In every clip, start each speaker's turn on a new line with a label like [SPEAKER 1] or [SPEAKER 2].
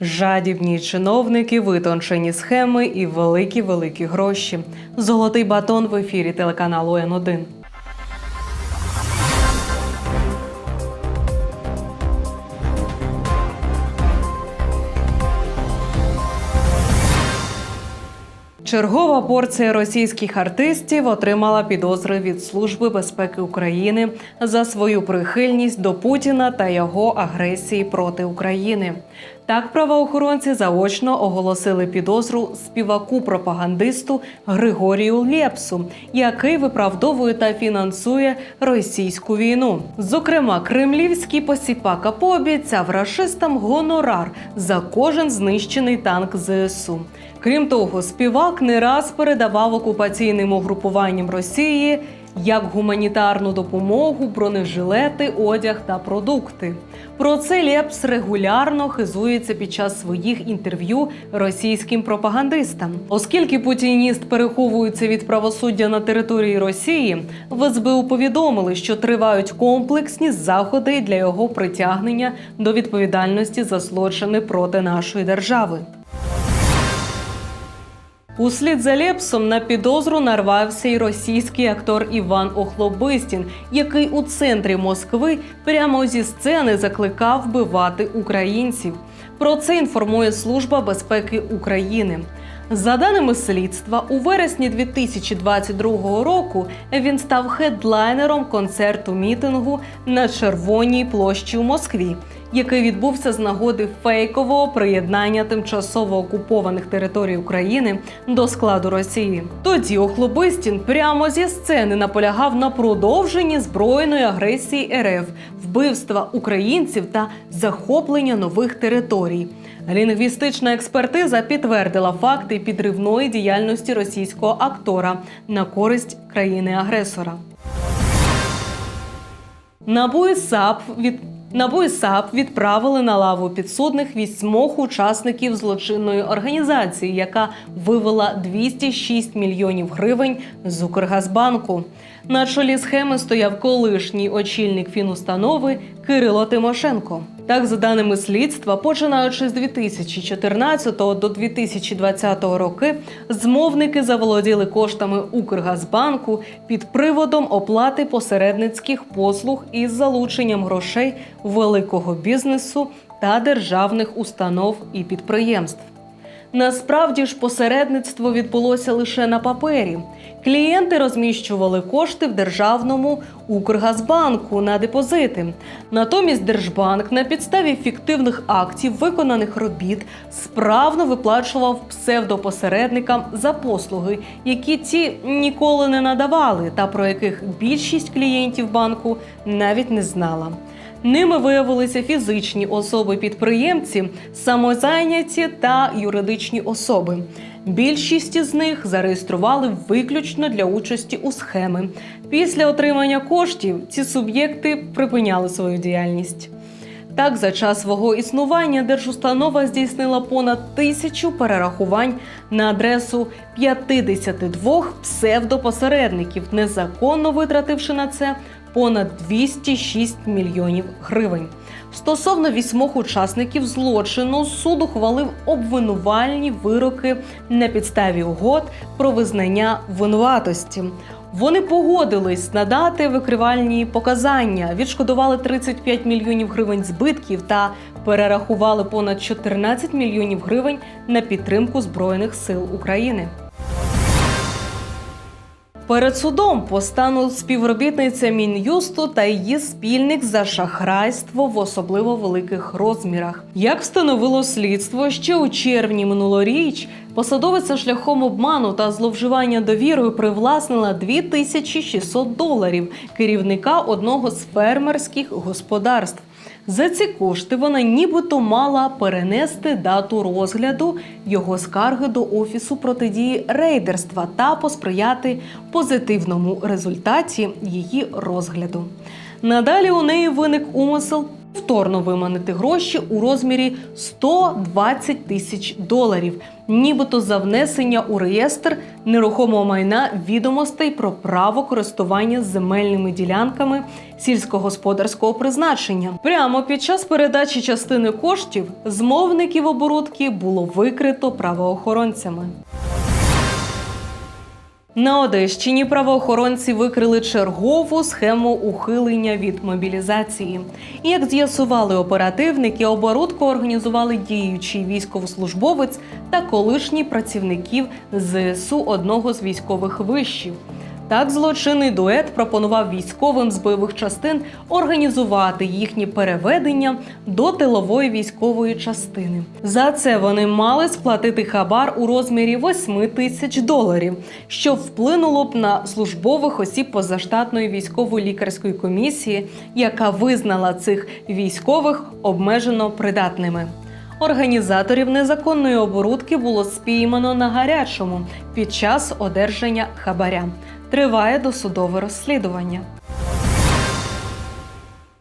[SPEAKER 1] Жадібні чиновники, витончені схеми і великі великі гроші. Золотий батон в ефірі телеканалу Н1. Чергова порція російських артистів отримала підозри від Служби безпеки України за свою прихильність до Путіна та його агресії проти України. Так, правоохоронці заочно оголосили підозру співаку-пропагандисту Григорію Лєпсу, який виправдовує та фінансує російську війну. Зокрема, кремлівський посіпака пообіцяв рашистам гонорар за кожен знищений танк ЗСУ. Крім того, співак не раз передавав окупаційним угрупуванням Росії як гуманітарну допомогу, бронежилети, одяг та продукти. Про це Лепс регулярно хизується під час своїх інтерв'ю російським пропагандистам. Оскільки путініст переховується від правосуддя на території Росії, в СБУ повідомили, що тривають комплексні заходи для його притягнення до відповідальності за злочини проти нашої держави. Услід за Лепсом на підозру нарвався й російський актор Іван Охлобистін, який у центрі Москви прямо зі сцени закликав вбивати українців. Про це інформує Служба безпеки України. За даними слідства, у вересні 2022 року він став хедлайнером концерту мітингу на Червоній площі у Москві, який відбувся з нагоди фейкового приєднання тимчасово окупованих територій України до складу Росії. Тоді Охлобистін прямо зі сцени наполягав на продовженні збройної агресії РФ, вбивства українців та захоплення нових територій. Лінгвістична експертиза підтвердила факти підривної діяльності російського актора на користь країни-агресора. НАБУ і САП від НАБУ і САП відправили на лаву підсудних вісьмох учасників злочинної організації, яка вивела 206 мільйонів гривень з Укргазбанку. На чолі схеми стояв колишній очільник фінустанови Кирило Тимошенко. Так, за даними слідства, починаючи з 2014 до 2020 роки, змовники заволоділи коштами Укргазбанку під приводом оплати посередницьких послуг із залученням грошей великого бізнесу та державних установ і підприємств. Насправді ж посередництво відбулося лише на папері. Клієнти розміщували кошти в державному Укргазбанку на депозити. Натомість Держбанк на підставі фіктивних актів виконаних робіт справно виплачував псевдопосередникам за послуги, які ті ніколи не надавали, та про яких більшість клієнтів банку навіть не знала. Ними виявилися фізичні особи-підприємці, самозайняті та юридичні особи. Більшість із них зареєстрували виключно для участі у схеми. Після отримання коштів ці суб'єкти припиняли свою діяльність. Так, за час свого існування держустанова здійснила понад тисячу перерахувань на адресу 52 псевдопосередників, незаконно витративши на це понад 206 мільйонів гривень. Стосовно вісьмох учасників злочину суд ухвалив обвинувальні вироки на підставі угод про визнання винуватості. Вони погодились надати викривальні показання, відшкодували 35 мільйонів гривень збитків та перерахували понад 14 мільйонів гривень на підтримку збройних сил України. Перед судом постануть співробітниця Мін'юсту та її спільник за шахрайство в особливо великих розмірах. Як встановило слідство, ще у червні минулоріч посадовиця шляхом обману та зловживання довірою привласнила 2600 доларів керівника одного з фермерських господарств. За ці кошти вона нібито мала перенести дату розгляду його скарги до офісу протидії рейдерства та посприяти позитивному результаті її розгляду. Надалі у неї виник умисел повторно виманити гроші у розмірі 120 тисяч доларів, нібито за внесення у реєстр нерухомого майна відомостей про право користування земельними ділянками сільськогосподарського призначення. Прямо під час передачі частини коштів змовників оборудки було викрито правоохоронцями. На Одещині правоохоронці викрили чергову схему ухилення від мобілізації. Як з'ясували оперативники, оборудку організували діючий військовослужбовець та колишні працівників ЗСУ одного з військових вишів. Так, злочинний дует пропонував військовим з бойових частин організувати їхні переведення до тилової військової частини. За це вони мали сплатити хабар у розмірі 8 тисяч доларів, що вплинуло б на службових осіб позаштатної військової лікарської комісії, яка визнала цих військових обмежено придатними. Організаторів незаконної оборудки було спіймано на гарячому під час одержання хабаря. Триває досудове розслідування.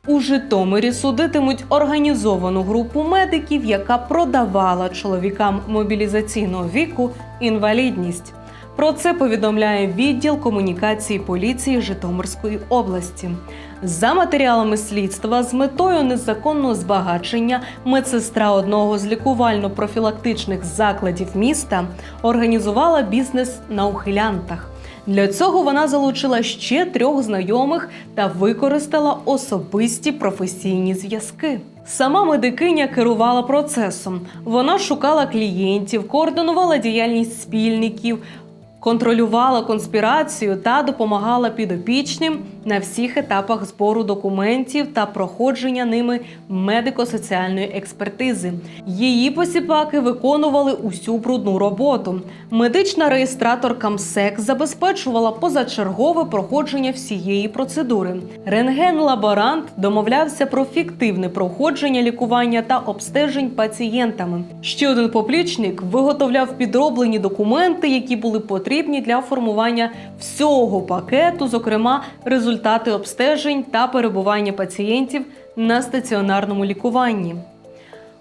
[SPEAKER 1] У Житомирі судитимуть організовану групу медиків, яка продавала чоловікам мобілізаційного віку інвалідність. Про це повідомляє відділ комунікації поліції Житомирської області. За матеріалами слідства з метою незаконного збагачення медсестра одного з лікувально-профілактичних закладів міста організувала бізнес на ухилянтах. Для цього вона залучила ще трьох знайомих та використала особисті професійні зв'язки. Сама медикиня керувала процесом. Вона шукала клієнтів, координувала діяльність спільників, контролювала конспірацію та допомагала підопічним на всіх етапах збору документів та проходження ними медико-соціальної експертизи. Її посіпаки виконували усю брудну роботу. Медична реєстраторка МСЕК забезпечувала позачергове проходження всієї процедури. Рентген-лаборант домовлявся про фіктивне проходження лікування та обстежень пацієнтами. Ще один поплічник виготовляв підроблені документи, які були потрібні для формування всього пакету, зокрема результати обстежень та перебування пацієнтів на стаціонарному лікуванні.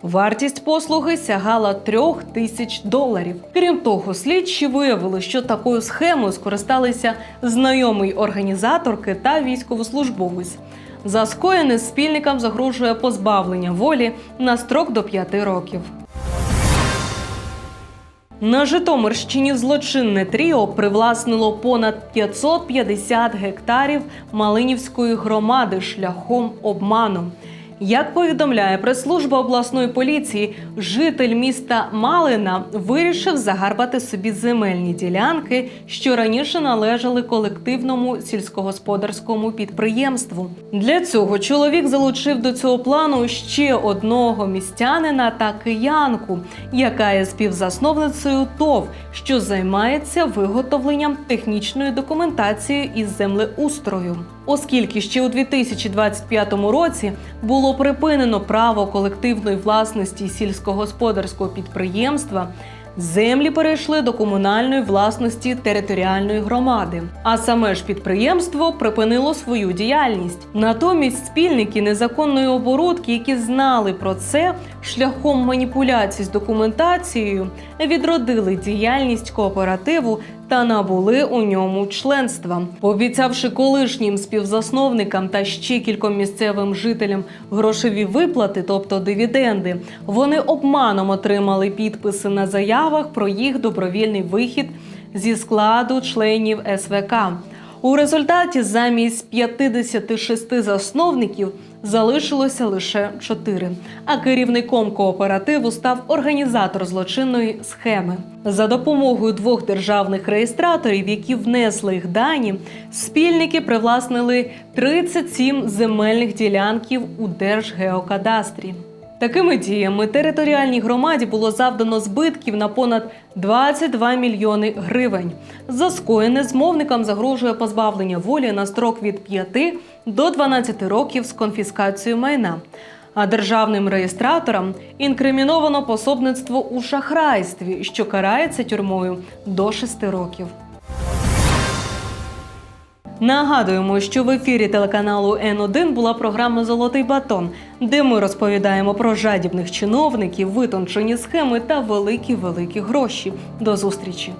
[SPEAKER 1] Вартість послуги сягала трьох тисяч доларів. Крім того, слідчі виявили, що такою схемою скористалися знайомий організаторки та військовослужбовець. За скоєне спільникам загрожує позбавлення волі на строк до п'яти років. На Житомирщині злочинне тріо привласнило понад 550 гектарів Малинівської громади шляхом обману. Як повідомляє прес-служба обласної поліції, житель міста Малина вирішив загарбати собі земельні ділянки, що раніше належали колективному сільськогосподарському підприємству. Для цього чоловік залучив до цього плану ще одного містянина та киянку, яка є співзасновницею ТОВ, що займається виготовленням технічної документації із землеустрою. Оскільки ще у 2025 році було припинено право колективної власності сільськогосподарського підприємства, землі перейшли до комунальної власності територіальної громади. А саме ж підприємство припинило свою діяльність. Натомість спільники незаконної оборудки, які знали про це шляхом маніпуляцій з документацією, відродили діяльність кооперативу та набули у ньому членства, обіцявши колишнім співзасновникам та ще кільком місцевим жителям грошові виплати, тобто дивіденди. Вони обманом отримали підписи на заявах про їх добровільний вихід зі складу членів СВК. У результаті замість 56 засновників залишилося лише 4. А керівником кооперативу став організатор злочинної схеми. За допомогою двох державних реєстраторів, які внесли їх дані, спільники привласнили 37 земельних ділянків у Держгеокадастрі. Такими діями територіальній громаді було завдано збитків на понад 22 мільйони гривень. За скоєне змовникам загрожує позбавлення волі на строк від 5 до 12 років з конфіскацією майна. А державним реєстраторам інкриміновано пособництво у шахрайстві, що карається тюрмою до 6 років. Нагадуємо, що в ефірі телеканалу Н1 була програма Золотий батон, де ми розповідаємо про жадібних чиновників, витончені схеми та великі великі гроші. До зустрічі!